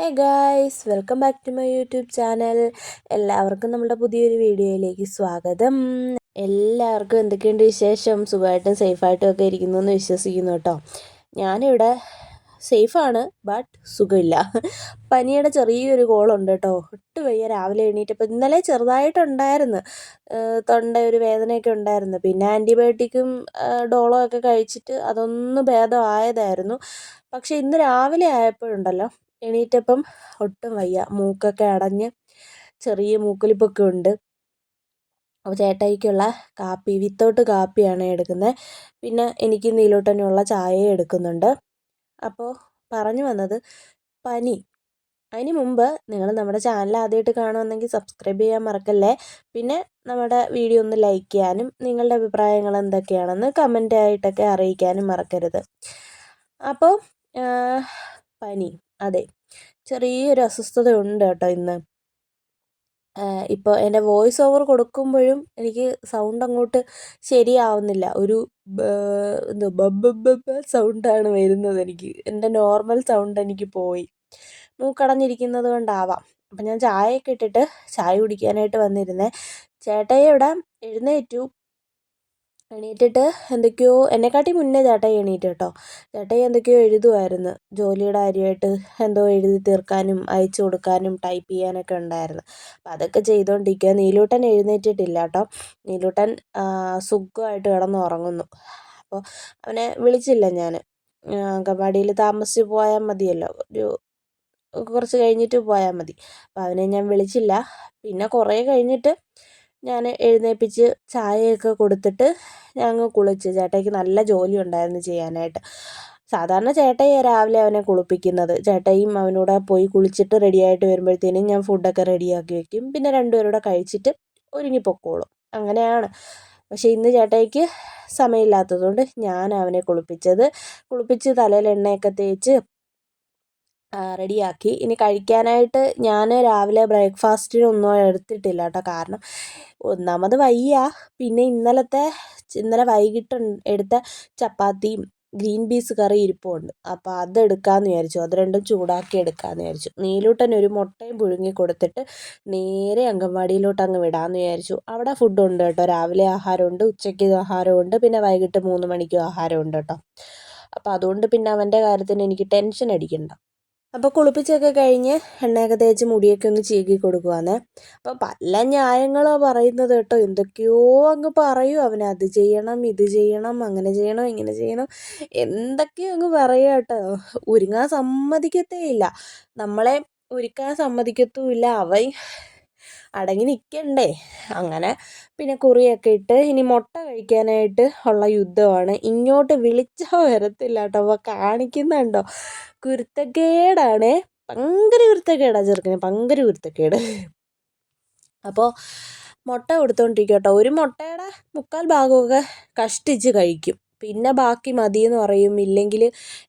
Hey guys welcome back to my YouTube channel എല്ലാവർക്കും നമ്മുടെ പുതിയൊരു വീഡിയോയിലേക്ക് സ്വാഗതം. എല്ലാവർക്കും എന്തൊക്കെയുണ്ട് വിശേഷം? സുഖമായിട്ടും സേഫായിട്ടും ഒക്കെ ഇരിക്കുന്നു എന്ന് വിശ്വസിക്കുന്നു കേട്ടോ. ഞാനിവിടെ സേഫാണ് ബട്ട് സുഖമില്ല. പനിയുടെ ചെറിയൊരു കോളുണ്ട് കേട്ടോ. ഒട്ട് വയ്യ രാവിലെ എണീറ്റപ്പോൾ ഇന്നലെ ചെറുതായിട്ടുണ്ടായിരുന്നു. തൊണ്ട ഒരു വേദനയൊക്കെ ഉണ്ടായിരുന്നു. പിന്നെ ആന്റിബയോട്ടിക്കും ഡോളോ ഒക്കെ കഴിച്ചിട്ട് അതൊന്ന് ഭേദമായതായിരുന്നു. പക്ഷേ ഇന്ന് രാവിലെ ആയപ്പോഴുണ്ടല്ലോ എണീറ്റപ്പം ഒട്ടും വയ്യ. മൂക്കൊക്കെ അടഞ്ഞ് ചെറിയ മൂക്കൊലിപ്പൊക്കെ ഉണ്ട്. അപ്പോൾ ചേട്ടായിക്കുള്ള കാപ്പി വിത്തൗട്ട് കാപ്പിയാണ് എടുക്കുന്നത്. പിന്നെ എനിക്ക് നീലോട്ടനുള്ള ചായയും എടുക്കുന്നുണ്ട്. അപ്പോൾ പറഞ്ഞു വന്നത് പനി. അതിന് മുമ്പ് നിങ്ങൾ നമ്മുടെ ചാനൽ ആദ്യമായിട്ട് കാണുമെന്നെങ്കിൽ സബ്സ്ക്രൈബ് ചെയ്യാൻ മറക്കല്ലേ? പിന്നെ നമ്മുടെ വീഡിയോ ഒന്ന് ലൈക്ക് ചെയ്യാനും നിങ്ങളുടെ അഭിപ്രായങ്ങൾ എന്തൊക്കെയാണെന്ന് കമന്റ് ആയിട്ടൊക്കെ അറിയിക്കാനും മറക്കരുത്. അപ്പോൾ പനി. അതെ. ചെറിയൊരു അസ്വസ്ഥത ഉണ്ട് കേട്ടോ ഇന്ന്. ഇപ്പോൾ എന്റെ വോയിസ് ഓവർ കൊടുക്കുമ്പോഴും എനിക്ക് സൗണ്ട് അങ്ങോട്ട് ശരിയാവുന്നില്ല. ഒരു എന്താ സൗണ്ടാണ് വരുന്നത് എനിക്ക്. എന്റെ നോർമൽ സൗണ്ട് എനിക്ക് പോയി. മൂക്കടഞ്ഞിരിക്കുന്നത് കൊണ്ടാവാം. അപ്പം ഞാൻ ചായയൊക്കെ ഇട്ടിട്ട് ചായ കുടിക്കാനായിട്ട് വന്നിരുന്നേ. ചേട്ടയെ ഇവിടെ എഴുന്നേറ്റു. എണീറ്റിട്ട് എന്തൊക്കെയോ എന്നെക്കാട്ടി മുന്നേ ചേട്ടായി എണീറ്റ് കേട്ടോ ചേട്ടായി എന്തൊക്കെയോ എഴുതുമായിരുന്നു ജോലിയുടെ കാര്യമായിട്ട് എന്തോ എഴുതി തീർക്കാനും അയച്ചു കൊടുക്കാനും ടൈപ്പ് ചെയ്യാനൊക്കെ ഉണ്ടായിരുന്നു. അപ്പോൾ അതൊക്കെ ചെയ്തുകൊണ്ടിരിക്കുക നീലൂട്ടൻ എഴുന്നേറ്റിട്ടില്ല കേട്ടോ നീലൂട്ടൻ സുഖമായിട്ട് കിടന്ന് ഉറങ്ങുന്നു അപ്പോൾ അവനെ വിളിച്ചില്ല ഞാൻ. അങ്കൻവാടിയിൽ താമസിച്ച് പോയാൽ മതിയല്ലോ. ഒരു കുറച്ച് കഴിഞ്ഞിട്ട് പോയാൽ മതി. അപ്പോൾ അവനെ ഞാൻ വിളിച്ചില്ല. പിന്നെ കുറേ കഴിഞ്ഞിട്ട് ഞാൻ എഴുന്നേൽപ്പിച്ച് ചായയൊക്കെ കൊടുത്തിട്ട് ഞങ്ങൾ കുളിച്ച്. ചേട്ടായിക്ക് നല്ല ജോലി ഉണ്ടായിരുന്നു ചെയ്യാനായിട്ട്. സാധാരണ ചേട്ടായിയാണ് രാവിലെ അവനെ കുളിപ്പിക്കുന്നത്. ചേട്ടായിയും അവനൂടെ പോയി കുളിച്ചിട്ട് റെഡിയായിട്ട് വരുമ്പോഴത്തേനും ഞാൻ ഫുഡൊക്കെ റെഡിയാക്കി വെക്കും. പിന്നെ രണ്ടുപേരൂടെ കഴിച്ചിട്ട് ഒരുങ്ങി പൊക്കോളും അങ്ങനെയാണ്. പക്ഷേ ഇന്ന് ചേട്ടായിക്ക് സമയമില്ലാത്തതുകൊണ്ട് ഞാൻ അവനെ കുളിപ്പിച്ചത്. കുളിപ്പിച്ച് തലയിൽ എണ്ണയൊക്കെ തേച്ച് റെഡിയാക്കി. ഇനി കഴിക്കാനായിട്ട് ഞാൻ രാവിലെ ബ്രേക്ക്ഫാസ്റ്റിനൊന്നും എടുത്തിട്ടില്ല കേട്ടോ. കാരണം ഒന്നാമത് വയ്യ. പിന്നെ ഇന്നലത്തെ ഇന്നലെ വൈകിട്ട് എടുത്ത ചപ്പാത്തിയും ഗ്രീൻ പീസ് കറി ഇരിപ്പുണ്ട്. അപ്പോൾ അതെടുക്കാമെന്ന് വിചാരിച്ചു. അത് രണ്ടും ചൂടാക്കി എടുക്കാമെന്ന് വിചാരിച്ചു. നീലൂട്ടൻ ഒരു മുട്ടയും പുഴുങ്ങി കൊടുത്തിട്ട് നേരെ അംഗൻവാടിയിലോട്ട് അങ്ങ് വിടാമെന്ന് വിചാരിച്ചു. അവിടെ ഫുഡുണ്ട് കേട്ടോ. രാവിലെ ആഹാരമുണ്ട് ഉച്ചയ്ക്ക് ആഹാരമുണ്ട് പിന്നെ വൈകിട്ട് മൂന്ന് മണിക്കും ആഹാരമുണ്ട് കേട്ടോ. അപ്പോൾ അതുകൊണ്ട് പിന്നെ അവന്റെ കാര്യത്തിന് എനിക്ക് ടെൻഷൻ അടിക്കണ്ട. അപ്പോൾ കുളിപ്പിച്ചൊക്കെ കഴിഞ്ഞ് എണ്ണയൊക്കെ തേച്ച് മുടിയൊക്കെ ഒന്ന് ചീകി കൊടുക്കുവാന്നേ. അപ്പോൾ പല ന്യായങ്ങളോ പറയുന്നത് കേട്ടോ. എന്തൊക്കെയോ അങ്ങ് പറയും. അവൻ അത് ചെയ്യണം ഇത് ചെയ്യണം അങ്ങനെ ചെയ്യണം ഇങ്ങനെ ചെയ്യണം. എന്തൊക്കെയോ അങ്ങ് പറയുക കേട്ടോ. ഒരുങ്ങാൻ സമ്മതിക്കത്തേ ഇല്ല നമ്മളെ ഒരുക്കാൻ സമ്മതിക്കത്തുമില്ല. അവൻ അടങ്ങി നിൽക്കണ്ടേ അങ്ങനെ പിന്നെ കുറിയൊക്കെ ഇട്ട് ഇനി മുട്ട കഴിക്കാനായിട്ട് ഉള്ള യുദ്ധമാണ്. ഇങ്ങോട്ട് വിളിച്ചാൽ വരത്തില്ല കേട്ടോ. അപ്പോൾ കാണിക്കുന്നുണ്ടോ? കുരുത്തക്കേടാണ്. ഭയങ്കര കുരുത്തക്കേടാണ് ചെറുക്കന്. ഭയങ്കര കുരുത്തക്കേട്. അപ്പോൾ മുട്ട കൊടുത്തോണ്ടിരിക്കും കേട്ടോ ഒരു മുട്ടയുടെ മുക്കാൽ ഭാഗമൊക്കെ കഷ്ടിച്ച് കഴിക്കും. പിന്നെ ബാക്കി മതിയെന്ന് പറയും. ഇല്ലെങ്കിൽ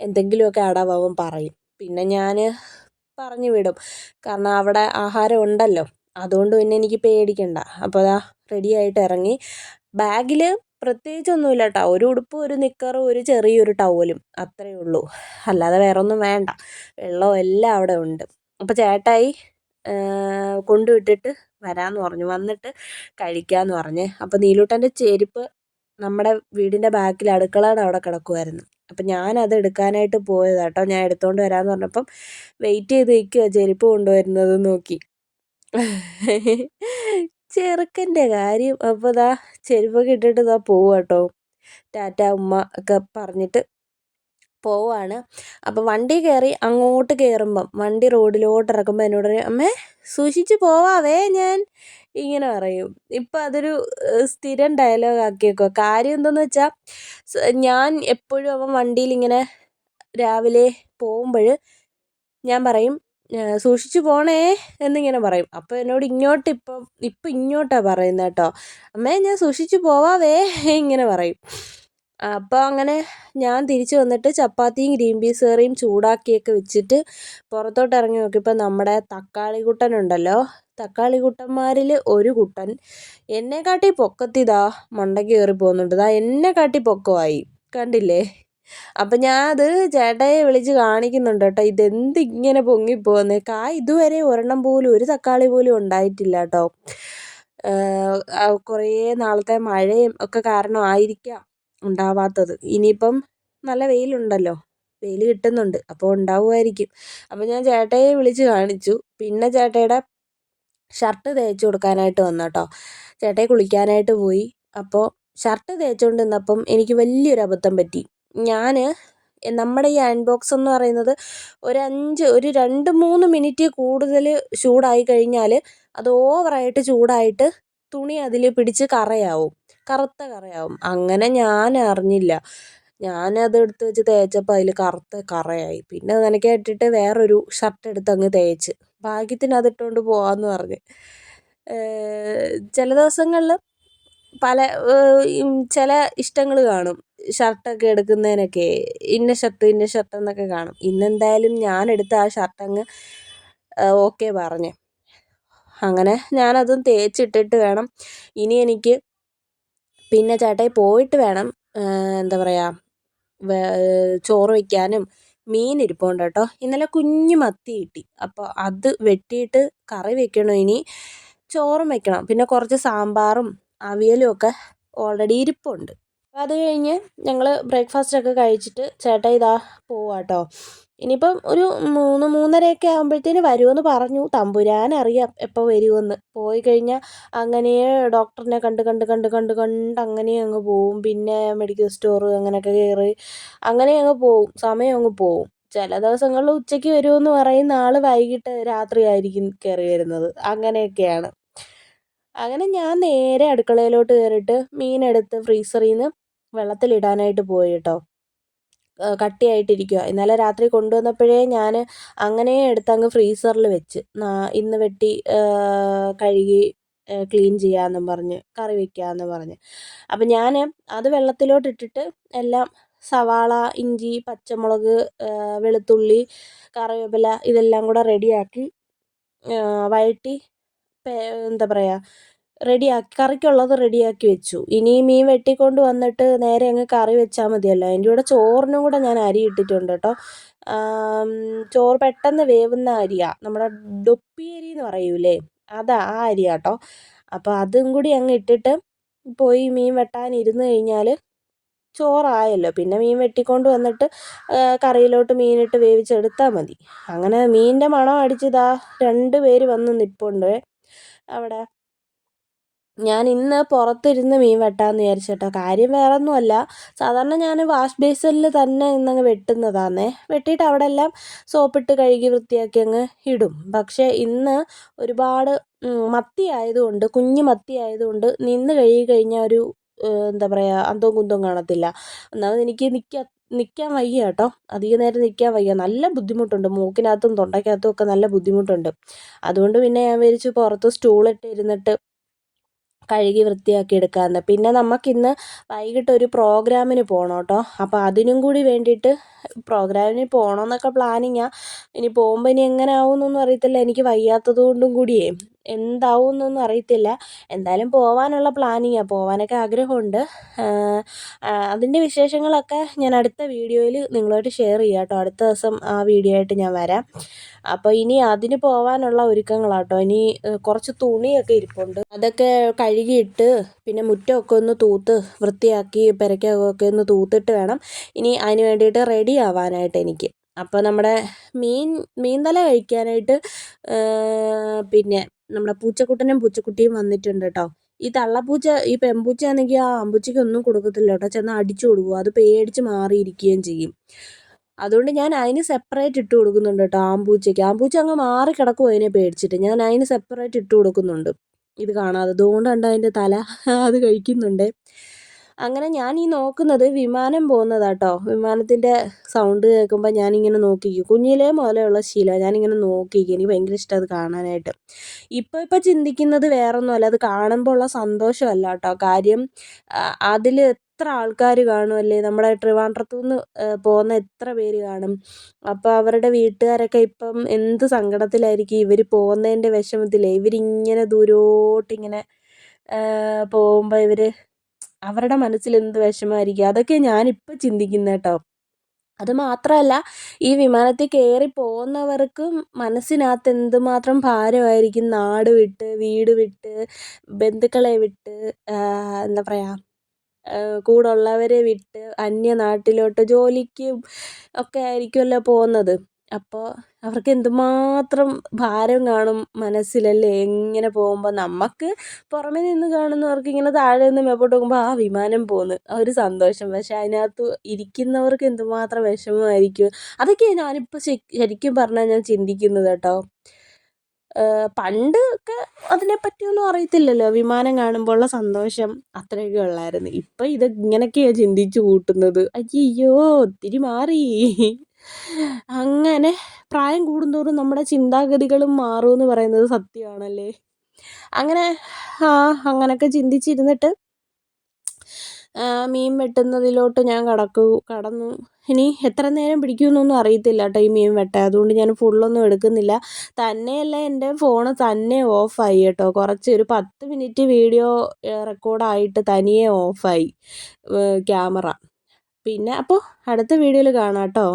എന്തെങ്കിലുമൊക്കെ അടവാകും പറയും. പിന്നെ ഞാൻ പറഞ്ഞു വിടും. കാരണം അവിടെ ആഹാരം ഉണ്ടല്ലോ. അതുകൊണ്ട് പിന്നെ എനിക്ക് പേടിക്കണ്ട. അപ്പോൾ ദാ റെഡി ആയിട്ട് ഇറങ്ങി. ബാഗിൽ പ്രത്യേകിച്ചൊന്നുമില്ല കേട്ടോ ഒരു ഉടുപ്പും ഒരു നിക്കറും ഒരു ചെറിയൊരു ടവലും അത്രയേ ഉള്ളൂ. അല്ലാതെ വേറെ ഒന്നും വേണ്ട. വെള്ളവും എല്ലാം അവിടെ ഉണ്ട്. അപ്പോൾ ചേട്ടായി കൊണ്ടുവിട്ടിട്ട് വരാമെന്ന് പറഞ്ഞു. വന്നിട്ട് കഴിക്കാമെന്ന് പറഞ്ഞ്. അപ്പോൾ നീലൂട്ടന്റെ ചെരുപ്പ് നമ്മുടെ വീടിന്റെ ബാക്കിൽ അടുക്കളയുടെ അവിടെ കിടക്കുമായിരുന്നു അപ്പം ഞാനത് എടുക്കാനായിട്ട് പോയതാട്ടോ ഞാൻ എടുത്തുകൊണ്ട് വരാമെന്ന് പറഞ്ഞപ്പം വെയിറ്റ് ചെയ്ത് നിൽക്കുക ചെരുപ്പ് കൊണ്ടുവരുന്നത് നോക്കി. ചെറുക്കന്റെ കാര്യം അപ്പോൾ ദാ ചെരുപ്പൊക്കെ ഇട്ടിട്ട് ദാ പോവുക കേട്ടോ ടാറ്റ ഉമ്മ ഒക്കെ പറഞ്ഞിട്ട് പോവാണ്. അപ്പോൾ വണ്ടി കയറി അങ്ങോട്ട് കയറുമ്പം വണ്ടി റോഡിലോട്ട് ഇറക്കുമ്പോൾ എന്നോട് പറയും അമ്മേ സൂക്ഷിച്ച് പോവാവേ ഞാൻ. ഇങ്ങനെ പറയും. ഇപ്പം അതൊരു സ്ഥിരം ഡയലോഗ് ആക്കിയേക്കോ കാര്യം എന്തെന്ന് വെച്ചാൽ ഞാൻ എപ്പോഴും അവൻ വണ്ടിയിൽ ഇങ്ങനെ രാവിലെ പോകുമ്പോൾ ഞാൻ പറയും സൂക്ഷിച്ചു പോണേ എന്നിങ്ങനെ പറയും. അപ്പോൾ എന്നോട് ഇങ്ങോട്ട് ഇപ്പം ഇപ്പം ഇങ്ങോട്ടാണ് പറയുന്നത് കേട്ടോ അമ്മേ ഞാൻ സൂക്ഷിച്ചു പോവാവേ ഇങ്ങനെ പറയും. അപ്പോൾ അങ്ങനെ ഞാൻ തിരിച്ചു വന്നിട്ട് ചപ്പാത്തിയും ഗ്രീൻ പീസ് കറിയും ചൂടാക്കിയൊക്കെ വെച്ചിട്ട് പുറത്തോട്ട് ഇറങ്ങി നോക്കിയപ്പോൾ നമ്മുടെ തക്കാളി കുട്ടനുണ്ടല്ലോ തക്കാളി കുട്ടന്മാരിൽ ഒരു കുട്ടൻ എന്നെ കാട്ടി പൊക്കത്തിതാ മണ്ടയ്ക്ക് കയറി പോകുന്നുണ്ട്. ഇതാ എന്നെ കാട്ടി പൊക്കമായി. കണ്ടില്ലേ? അപ്പം ഞാൻ അത് ചേട്ടയെ വിളിച്ച് കാണിക്കുന്നുണ്ട് കേട്ടോ. ഇതെന്ത് ഇങ്ങനെ പൊങ്ങിപ്പോകുന്നത് കായ് ഇതുവരെ ഒരെണ്ണം പോലും ഒരു തക്കാളി പോലും ഉണ്ടായിട്ടില്ല കേട്ടോ. കുറേ നാളത്തെ മഴയും ഒക്കെ കാരണമായിരിക്കാം ഉണ്ടാവാത്തത്. ഇനിയിപ്പം നല്ല വെയിലുണ്ടല്ലോ. വെയിൽ കിട്ടുന്നുണ്ട് അപ്പോൾ ഉണ്ടാവുമായിരിക്കും. അപ്പോൾ ഞാൻ ചേട്ടയെ വിളിച്ച് കാണിച്ചു. പിന്നെ ചേട്ടയുടെ ഷർട്ട് തേച്ച് കൊടുക്കാനായിട്ട് വന്നു കേട്ടോ. ചേട്ടയെ കുളിക്കാനായിട്ട് പോയി. അപ്പോൾ ഷർട്ട് തേച്ചുകൊണ്ട് നിന്നപ്പം എനിക്ക് വലിയൊരു അബദ്ധം പറ്റി. ഞാൻ നമ്മുടെ ഈ അയൺ ബോക്സ് എന്ന് പറയുന്നത് ഒരു അഞ്ച് ഒരു രണ്ട് മൂന്ന് മിനിറ്റ് കൂടുതൽ ചൂടായി കഴിഞ്ഞാൽ അത് ഓവറായിട്ട് ചൂടായിട്ട് തുണി അതിൽ പിടിച്ച് കറയാവും. കറുത്ത കറയാവും. അങ്ങനെ ഞാൻ അറിഞ്ഞില്ല. ഞാനത് എടുത്ത് വെച്ച് തേച്ചപ്പോൾ അതിൽ കറുത്ത കറയായി. പിന്നെ നനയ്ക്കായിട്ടിട്ട് വേറൊരു ഷർട്ട് എടുത്ത് അങ്ങ് തേച്ച്. ഭാഗ്യത്തിന് അതിട്ടുകൊണ്ട് പോകാമെന്ന് പറഞ്ഞ്. ചില ദിവസങ്ങളിൽ പല ചില ഇഷ്ടങ്ങൾ കാണും. ഷർട്ടൊക്കെ എടുക്കുന്നതിനൊക്കെ ഇന്ന ഷർട്ട് ഇന്ന ഷർട്ട് എന്നൊക്കെ കാണും. ഇന്നെന്തായാലും എടുത്ത ആ ഷർട്ട് അങ്ങ് ഓക്കെ പറഞ്ഞു. അങ്ങനെ ഞാനതും തേച്ചിട്ടിട്ട് വേണം. ഇനി എനിക്ക് പിന്നെ ചേട്ടായി പോയിട്ട് വേണം എന്താ പറയുക ചോറ് വയ്ക്കാനും മീൻ ഇരിപ്പുണ്ട് കേട്ടോ. ഇന്നലെ കുഞ്ഞു മത്തി കിട്ടി. അപ്പോൾ അത് വെട്ടിയിട്ട് കറി വെക്കണം ഇനി. ചോറും വെക്കണം. പിന്നെ കുറച്ച് സാമ്പാറും അവിയലും ഒക്കെ ഓൾറെഡി ഇരിപ്പുണ്ട്. അപ്പോൾ അത് കഴിഞ്ഞ് ഞങ്ങൾ ബ്രേക്ക്ഫാസ്റ്റ് ഒക്കെ കഴിച്ചിട്ട് ചേട്ടാ ഇതാ പോവാട്ടോ. ഇനിയിപ്പം ഒരു മൂന്ന് മൂന്നരയൊക്കെ ആകുമ്പോഴത്തേന് വരുമെന്ന് പറഞ്ഞു. തമ്പുരാൻ അറിയാം എപ്പോൾ വരുമെന്ന് പോയി കഴിഞ്ഞാൽ അങ്ങനെ ഡോക്ടറിനെ കണ്ട് കണ്ട് കണ്ട് കണ്ട് കണ്ട് അങ്ങനെ അങ്ങ് പോവും. പിന്നെ മെഡിക്കൽ സ്റ്റോർ അങ്ങനെയൊക്കെ കയറി അങ്ങനെ അങ്ങ് പോവും. സമയം അങ്ങ് പോവും. ചില ദിവസങ്ങളിൽ ഉച്ചയ്ക്ക് വരുമെന്ന് പറയുന്ന ആൾ വൈകിട്ട് രാത്രിയായിരിക്കും കയറി വരുന്നത്. അങ്ങനെയൊക്കെയാണ്. അങ്ങനെ ഞാൻ നേരെ അടുക്കളയിലോട്ട് കയറിയിട്ട് മീനെടുത്ത് ഫ്രീസറിൽ നിന്ന് വെള്ളത്തിലിടാനായിട്ട് പോയി കേട്ടോ കട്ടിയായിട്ടിരിക്കുക ഇന്നലെ രാത്രി കൊണ്ടുവന്നപ്പോഴേ ഞാൻ അങ്ങനെ എടുത്തങ്ങ് ഫ്രീസറിൽ വെച്ച്. ഇന്ന് വെട്ടി കഴുകി ക്ലീൻ ചെയ്യാമെന്നും പറഞ്ഞ് കറി വയ്ക്കാമെന്ന് പറഞ്ഞ്. അപ്പം ഞാൻ അത് വെള്ളത്തിലോട്ട് ഇട്ടിട്ട് എല്ലാം സവാള ഇഞ്ചി പച്ചമുളക് വെളുത്തുള്ളി കറിവേപ്പില ഇതെല്ലാം കൂടെ റെഡിയാക്കി വഴറ്റി എന്താ പറയുക റെഡിയാക്കി കറിക്കുള്ളത് റെഡിയാക്കി വെച്ചു. ഇനി മീൻ വെട്ടിക്കൊണ്ട് വന്നിട്ട് നേരെ അങ്ങ് കറി വെച്ചാൽ മതിയല്ലോ. അതിന്റെ കൂടെ ചോറിനും കൂടെ ഞാൻ അരി ഇട്ടിട്ടുണ്ട് കേട്ടോ. ചോറ് പെട്ടെന്ന് വേവുന്ന അരിയാണ് നമ്മുടെ ഡൊപ്പി അരി എന്ന് പറയൂലേ അതാ ആ അരിയാട്ടോ അപ്പോൾ അതും കൂടി അങ്ങ് ഇട്ടിട്ട് പോയി മീൻ വെട്ടാൻ ഇരുന്ന് കഴിഞ്ഞാൽ ചോറായല്ലോ. പിന്നെ മീൻ വെട്ടിക്കൊണ്ട് വന്നിട്ട് കറിയിലോട്ട് മീനിട്ട് വേവിച്ചെടുത്താൽ മതി. അങ്ങനെ മീനിന്റെ മണം അടിച്ചിതാ രണ്ട് പേര് വന്ന് നിൽപ്പുണ്ട് അവിടെ. ഞാൻ ഇന്ന് പുറത്തിരുന്ന് മീൻ വെട്ടാമെന്ന് വിചാരിച്ചു കേട്ടോ കാര്യം വേറെ ഒന്നുമല്ല സാധാരണ ഞാൻ വാഷ് ബേസിനിൽ തന്നെ ഇന്നങ്ങ് വെട്ടുന്നതാണേ വെട്ടിയിട്ട് അവിടെ എല്ലാം സോപ്പിട്ട് കഴുകി വൃത്തിയാക്കി അങ്ങ് ഇടും. പക്ഷേ ഇന്ന് ഒരുപാട് മത്തി ആയതുകൊണ്ട് കുഞ്ഞു മത്തി ആയതുകൊണ്ട് നിന്ന് കഴുകി കഴിഞ്ഞാൽ ഒരു എന്താ പറയുക അന്തവും കുന്തവും കാണത്തില്ല. ഒന്നാമത് എനിക്ക് നിൽക്കാൻ നിൽക്കാൻ വയ്യ കേട്ടോ. അധിക നേരം നിൽക്കാൻ വയ്യ. നല്ല ബുദ്ധിമുട്ടുണ്ട്. മൂക്കിനകത്തും തൊണ്ടയ്ക്കകത്തും ഒക്കെ നല്ല ബുദ്ധിമുട്ടുണ്ട്. അതുകൊണ്ട് പിന്നെ ഞാൻ വിചാരിച്ചു പുറത്ത് സ്റ്റൂളിട്ട് ഇരുന്നിട്ട് കഴുകി വൃത്തിയാക്കി എടുക്കാമെന്ന് പിന്നെ നമുക്കിന്ന് വൈകിട്ട് ഒരു പ്രോഗ്രാമിന് പോകണം കേട്ടോ. അപ്പോൾ അതിനും കൂടി വേണ്ടിയിട്ട് പ്രോഗ്രാമിന് പോകണമെന്നൊക്കെ പ്ലാനിങ്ങാണ് ഇനി പോകുമ്പോൾ ഇനി എങ്ങനെ ആവുമെന്നൊന്നും അറിയത്തില്ല. എനിക്ക് വയ്യാത്തത് കൊണ്ടും കൂടിയേ. എന്താവും എന്നൊന്നും അറിയത്തില്ല എന്തായാലും പോവാനുള്ള പ്ലാനിങ്ങാണ് പോവാനൊക്കെ ആഗ്രഹമുണ്ട്. അതിന്റെ വിശേഷങ്ങളൊക്കെ ഞാൻ അടുത്ത വീഡിയോയിൽ നിങ്ങളുമായിട്ട് ഷെയർ ചെയ്യാം കേട്ടോ. അടുത്ത ദിവസം ആ വീഡിയോ ആയിട്ട് ഞാൻ വരാം. അപ്പോൾ ഇനി അതിന് പോകാനുള്ള ഒരുക്കങ്ങളാട്ടോ. ഇനി കുറച്ച് തുണിയൊക്കെ ഇരിപ്പുണ്ട്. അതൊക്കെ കഴുകിയിട്ട് പിന്നെ മുറ്റമൊക്കെ ഒന്ന് തൂത്ത് വൃത്തിയാക്കി പെരയ്ക്കൊക്കെ ഒന്ന് തൂത്തിട്ട് വേണം. ഇനി അതിന് വേണ്ടിയിട്ട് റെഡി ആവാനായിട്ട് എനിക്ക്. അപ്പോൾ നമ്മുടെ മീൻ മീൻ തല കഴിക്കാനായിട്ട് പിന്നെ നമ്മുടെ പൂച്ചക്കുട്ടനും പൂച്ചക്കുട്ടിയും വന്നിട്ടുണ്ട് കേട്ടോ ഈ തള്ളപ്പൂച്ച ഈ പെമ്പൂച്ച പെൺപൂച്ചയാണെങ്കിൽ ആ ആമ്പൂച്ചയ്ക്ക് ഒന്നും കൊടുക്കത്തില്ല കേട്ടോ ചെന്ന് അടിച്ചു കൊടുക്കും. അത് പേടിച്ച് മാറിയിരിക്കുകയും ചെയ്യും. അതുകൊണ്ട് ഞാൻ അതിന് സെപ്പറേറ്റ് ഇട്ട് കൊടുക്കുന്നുണ്ട് കേട്ടോ ആമ്പൂച്ചയ്ക്ക്. ആമ്പൂച്ച അങ്ങ് മാറി കിടക്കും അതിനെ പേടിച്ചിട്ട്. ഞാൻ അതിന് സെപ്പറേറ്റ് ഇട്ട് കൊടുക്കുന്നുണ്ട്. ഇത് കാണാതെ. അതുകൊണ്ടുണ്ട് അതിന്റെ തല? അത് കഴിക്കുന്നുണ്ട്. അങ്ങനെ ഞാൻ ഈ നോക്കുന്നത് വിമാനം പോകുന്നതാട്ടോ. വിമാനത്തിന്റെ സൗണ്ട് കേൾക്കുമ്പോൾ ഞാനിങ്ങനെ നോക്കിക്കും കുഞ്ഞിലേ മുതലുള്ള ശീലമാണ് ഞാനിങ്ങനെ നോക്കിക്കും എനിക്ക് ഭയങ്കര ഇഷ്ടം അത് കാണാനായിട്ട്. ഇപ്പോൾ ഇപ്പോൾ ചിന്തിക്കുന്നത് വേറൊന്നുമല്ല. അത് കാണുമ്പോൾ ഉള്ള സന്തോഷമല്ല കേട്ടോ കാര്യം അതിൽ എത്ര ആൾക്കാർ കാണുമല്ലേ നമ്മുടെ ട്രിവാൻഡ്രത്തു നിന്ന് പോകുന്ന എത്ര പേര് കാണും? അപ്പോൾ അവരുടെ വീട്ടുകാരൊക്കെ ഇപ്പം എന്ത് സങ്കടത്തിലായിരിക്കും ഇവർ പോകുന്നതിന്റെ വിഷമത്തിലേ? ഇവരിങ്ങനെ ദൂരോട്ടിങ്ങനെ പോകുമ്പോൾ ഇവർ അവരുടെ മനസ്സിൽ എന്ത് വിഷമമായിരിക്കും? അതൊക്കെ ഞാനിപ്പോൾ ചിന്തിക്കുന്നത് കേട്ടോ അത് മാത്രമല്ല ഈ വിമാനത്തിൽ കയറി പോകുന്നവർക്കും മനസ്സിനകത്ത് എന്തുമാത്രം ഭാരമായിരിക്കും? നാട് വിട്ട് വീട് വിട്ട് ബന്ധുക്കളെ വിട്ട് എന്താ പറയുക കൂടെ ഉള്ളവരെ വിട്ട് അന്യനാട്ടിലോട്ട് ജോലിക്കും ഒക്കെ ആയിരിക്കുമല്ലോ പോകുന്നത്. അപ്പോൾ അവർക്ക് എന്തുമാത്രം ഭാരം കാണും മനസ്സിലല്ലേ? ഇങ്ങനെ പോകുമ്പോൾ നമുക്ക് പുറമെ നിന്ന് കാണുന്നവർക്ക് ഇങ്ങനെ താഴെ നിന്ന് മേപ്പോട്ട് നോക്കുമ്പോൾ ആ വിമാനം പോകുന്നു ആ ഒരു സന്തോഷം. പക്ഷെ അതിനകത്ത് ഇരിക്കുന്നവർക്ക് എന്തുമാത്രം വിഷമമായിരിക്കും? അതൊക്കെ ഞാനിപ്പോൾ ശരിക്കും പറഞ്ഞാൽ ഞാൻ ചിന്തിക്കുന്നത് കേട്ടോ. പണ്ട് ഒക്കെ അതിനെപ്പറ്റിയൊന്നും അറിയത്തില്ലല്ലോ. വിമാനം കാണുമ്പോഴുള്ള സന്തോഷം അത്രയൊക്കെ ഉള്ളായിരുന്നു. ഇപ്പം ഇത് ഇങ്ങനെയൊക്കെയാണ് ചിന്തിച്ച് കൂട്ടുന്നത്. അയ്യോ ഒത്തിരി മാറി. അങ്ങനെ പ്രായം കൂടുന്തോറും നമ്മുടെ ചിന്താഗതികളും മാറും എന്ന് പറയുന്നത് സത്യമാണല്ലേ? അങ്ങനെ ആ അങ്ങനെയൊക്കെ ചിന്തിച്ചിരുന്നിട്ട് മീൻ വെട്ടുന്നതിലോട്ട് ഞാൻ കടക്കു കടന്നു. ഇനി എത്ര നേരം പിടിക്കുമെന്നൊന്നും അറിയത്തില്ല കേട്ടോ ഈ മീൻ വെട്ടാൻ. അതുകൊണ്ട് ഞാൻ ഫുള്ളൊന്നും എടുക്കുന്നില്ല. തന്നെയല്ല എന്റെ ഫോണ് തന്നെ ഓഫായി കേട്ടോ കുറച്ച് ഒരു പത്ത് മിനിറ്റ് വീഡിയോ റെക്കോർഡായിട്ട് തനിയെ ഓഫായി ക്യാമറ. പിന്നെ അപ്പോൾ അടുത്ത വീഡിയോയിൽ കാണാം കേട്ടോ